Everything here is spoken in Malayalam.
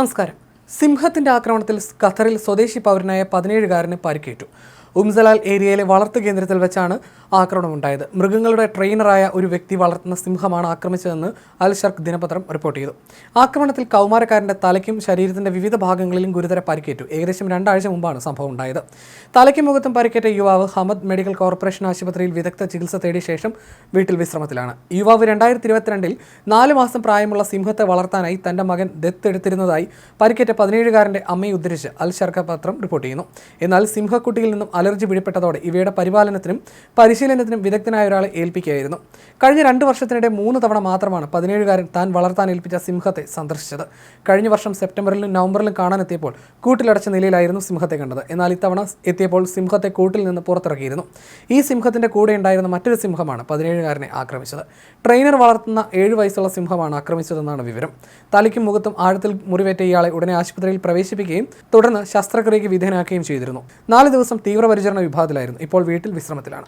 നമസ്കാരം. സിംഹത്തിന്റെ ആക്രമണത്തിൽ ഖത്തറിൽ സ്വദേശി പൗരനായ പതിനേഴുകാരന് പരിക്കേറ്റു. ഉംസലാൽ ഏരിയയിലെ വളർത്തു കേന്ദ്രത്തിൽ വെച്ചാണ് ആക്രമണമുണ്ടായത്. മൃഗങ്ങളുടെ ട്രെയിനറായ ഒരു വ്യക്തി വളർത്തുന്ന സിംഹമാണ് ആക്രമിച്ചതെന്ന് അൽ ഷർക്ക് ദിനപത്രം റിപ്പോർട്ട് ചെയ്തു. ആക്രമണത്തിൽ കൗമാരക്കാരന്റെ തലയ്ക്കും ശരീരത്തിന്റെ വിവിധ ഭാഗങ്ങളിലും ഗുരുതര പരിക്കേറ്റു. ഏകദേശം രണ്ടാഴ്ച മുമ്പാണ് സംഭവം ഉണ്ടായത്. തലയ്ക്കും മുഖത്തും പരിക്കേറ്റ യുവാവ് ഹമദ് മെഡിക്കൽ കോർപ്പറേഷൻ ആശുപത്രിയിൽ വിദഗ്ധ ചികിത്സ തേടിയ ശേഷം വീട്ടിൽ വിശ്രമത്തിലാണ്. യുവാവ് രണ്ടായിരത്തി ഇരുപത്തിരണ്ടിൽ നാല് മാസം പ്രായമുള്ള സിംഹത്തെ വളർത്താനായി തന്റെ മകൻ ദത്തെടുത്തിരുന്നതായി പരിക്കേറ്റ പതിനേഴുകാരന്റെ അമ്മയെ ഉദ്ധരിച്ച് അൽ ഷർക്ക പത്രം റിപ്പോർട്ട് ചെയ്യുന്നു. എന്നാൽ സിംഹക്കുട്ടിയിൽ നിന്നും അലർജി പിടിപെട്ടതോടെ ഇവയുടെ പരിപാലനത്തിനും പരിശീലനത്തിനും വിദഗ്ധനായ ഒരാളെ ഏൽപ്പിക്കുകയായിരുന്നു. കഴിഞ്ഞ രണ്ട് വർഷത്തിനിടെ മൂന്ന് തവണ മാത്രമാണ് പതിനേഴുകാരൻ താൻ വളർത്താൻ ഏൽപ്പിച്ച സിംഹത്തെ സന്ദർശിച്ചത്. കഴിഞ്ഞ വർഷം സെപ്റ്റംബറിലും നവംബറിലും കാണാനെത്തിയപ്പോൾ കൂട്ടിലടച്ച നിലയിലായിരുന്നു സിംഹത്തെ കണ്ടത്. എന്നാൽ ഇത്തവണ എത്തിയപ്പോൾ സിംഹത്തെ കൂട്ടിൽ നിന്ന് പുറത്തിറക്കിയിരുന്നു. ഈ സിംഹത്തിന്റെ കൂടെ ഉണ്ടായിരുന്ന മറ്റൊരു സിംഹമാണ് പതിനേഴുകാരനെ ആക്രമിച്ചത്. ട്രെയിനർ വളർത്തുന്ന ഏഴ് വയസ്സുള്ള സിംഹമാണ് ആക്രമിച്ചതെന്നാണ് വിവരം. തലയ്ക്കും മുഖത്തും ആഴത്തിൽ മുറിവേറ്റ ഇയാളെ ഉടനെ ആശുപത്രിയിൽ പ്രവേശിപ്പിക്കുകയും തുടർന്ന് ശസ്ത്രക്രിയയ്ക്ക് വിധേയനാക്കുകയും ചെയ്തിരുന്നു. നാല് ദിവസം തീവ്രപരിചരണ വിഭാഗത്തിലായിരുന്നു. ഇപ്പോൾ വീട്ടിൽ വിശ്രമത്തിലാണ്.